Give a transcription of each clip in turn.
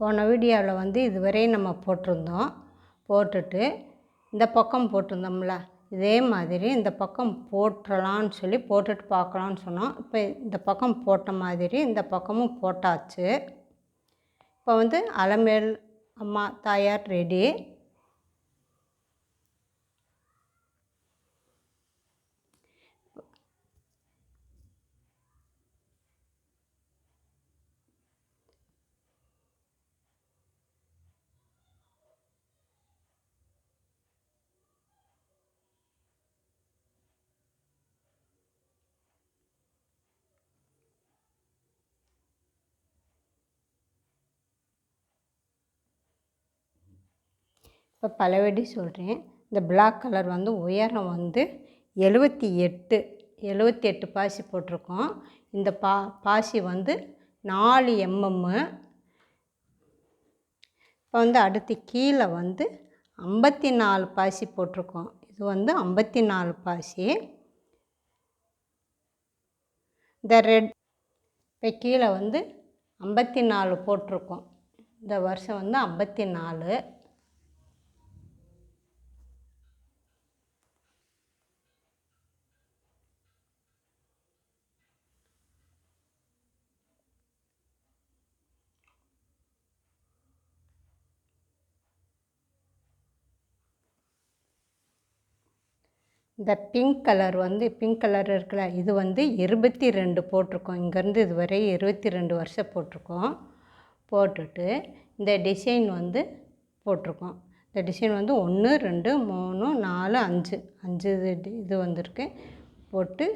போன வீடியோவில் வந்து இதுவரையும் நம்ம போட்டிருந்தோம். போட்டுட்டு இந்த பக்கம் போட்டிருந்தோம்ல. இதே மாதிரி இந்த பக்கம் போட்டுடலான்னு சொல்லி போட்டுட்டு பார்க்கலான்னு சொன்னோம். இப்போ இந்த பக்கம் போட்ட மாதிரி இந்த பக்கமும் போட்டாச்சு. இப்போ வந்து அலமேல் அம்மா தாயார் ரெடி. இப்போ பலவடி சொல்கிறேன். இந்த பிளாக் கலர் வந்து உயரம் வந்து எழுபத்தி எட்டு எழுபத்தி எட்டு பாசி போட்டிருக்கோம். இந்த பா பாசி வந்து நாலு எம்எம்மு இப்போ வந்து அடுத்து கீழே வந்து ஐம்பத்தி நாலு பாசி போட்டிருக்கோம். இது வந்து ஐம்பத்தி நாலு பாசி. இந்த ரெட் இப்போ கீழே வந்து ஐம்பத்தி நாலு போட்டிருக்கோம். இந்த வருஷம் வந்து ஐம்பத்தி நாலு. இந்த பிங்க் கலர் வந்து பிங்க் கலர் இருக்குல்ல இது வந்து இருபத்தி ரெண்டு போட்டிருக்கோம். இங்கேருந்து இது வரை இருபத்தி ரெண்டு வருஷம் போட்டிருக்கோம். போட்டுட்டு இந்த டிசைன் வந்து போட்டிருக்கோம். இந்த டிசைன் வந்து ஒன்று ரெண்டு மூணு நாலு அஞ்சு. அஞ்சு இது இது வந்திருக்கு. போட்டு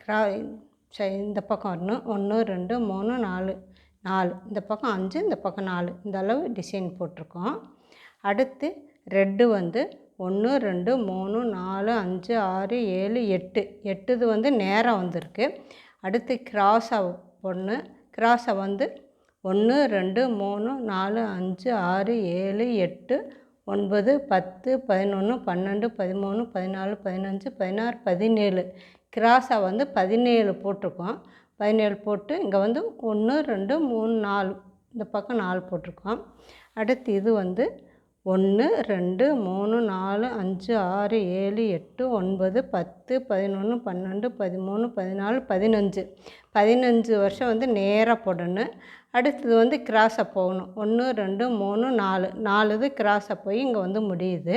கிரா இந்த பக்கம் வரணும் ஒன்று ரெண்டு மூணு நாலு நாலு. இந்த பக்கம் அஞ்சு இந்த பக்கம் நாலு. இந்த அளவு டிசைன் போட்டிருக்கோம். அடுத்து ரெட்டு வந்து ஒன்று ரெண்டு மூணு நாலு அஞ்சு ஆறு ஏழு எட்டு. எட்டுது வந்து நேராக வந்திருக்கு. அடுத்து கிராஸாக ஒன்று கிராஸை வந்து ஒன்று ரெண்டு மூணு நாலு அஞ்சு ஆறு ஏழு எட்டு ஒன்பது பத்து பதினொன்று பன்னெண்டு பதிமூணு பதினாலு பதினஞ்சு பதினாறு பதினேழு. கிராஸை வந்து பதினேழு போட்டிருக்கோம். பதினேழு போட்டு இங்கே வந்து ஒன்று ரெண்டு மூணு நாலு. இந்த பக்கம் நாலு போட்டிருக்கோம். அடுத்து இது வந்து ஒன்று ரெண்டு மூணு நாலு அஞ்சு ஆறு ஏழு எட்டு ஒன்பது பத்து பதினொன்று பன்னெண்டு பதிமூணு பதினாலு பதினஞ்சு. பதினஞ்சு வருஷம் வந்து நேராக போடணும். அடுத்தது வந்து கிராஸை போகணும். ஒன்று ரெண்டு மூணு நாலு. நாலு இது கிராஸை போய் இங்கே வந்து முடியுது.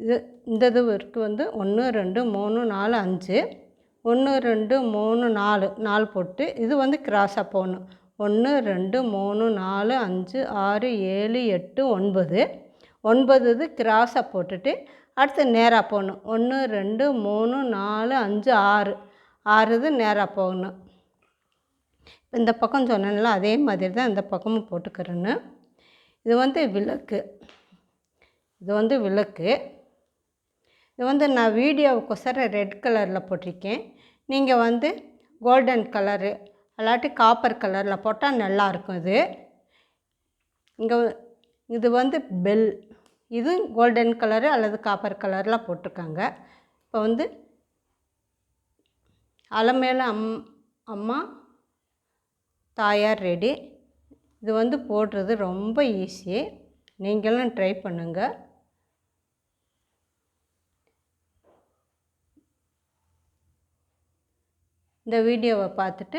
இது இந்த இது இருக்குது வந்து ஒன்று ரெண்டு மூணு நாலு அஞ்சு. ஒன்று ரெண்டு மூணு நாலு. நாலு போட்டு இது வந்து கிராஸாக போகணும். ஒன்று ரெண்டு மூணு நாலு அஞ்சு ஆறு ஏழு எட்டு ஒன்பது. ஒன்பது இது கிராஸாக போட்டுட்டு அடுத்து நேராக போகணும் ஒன்று ரெண்டு மூணு நாலு அஞ்சு ஆறு. ஆறு இது நேராக போகணும். இந்த பக்கம் சொன்னேன்ல அதே மாதிரி தான் இந்த பக்கமும் போட்டுக்கிறேன்னு. இது வந்து விளக்கு. இது வந்து விளக்கு. இது வந்து நான் வீடியோவுக்கொசரம் ரெட் கலரில் போட்டிருக்கேன். நீங்கள் வந்து கோல்டன் கலரு அல்லாட்டி காப்பர் கலரில் போட்டால் நல்லாயிருக்கும் இது. இங்கே இது வந்து பெல் இது கோல்டன் கலரு அல்லது காப்பர் கலரில் போட்டிருக்காங்க. இப்போ வந்து அலமேல அம் அம்மா தாயார் ரெடி இது வந்து போடுறது ரொம்ப ஈஸி நீங்களும் ட்ரை பண்ணுங்கள் இந்த வீடியோவை பார்த்துட்டு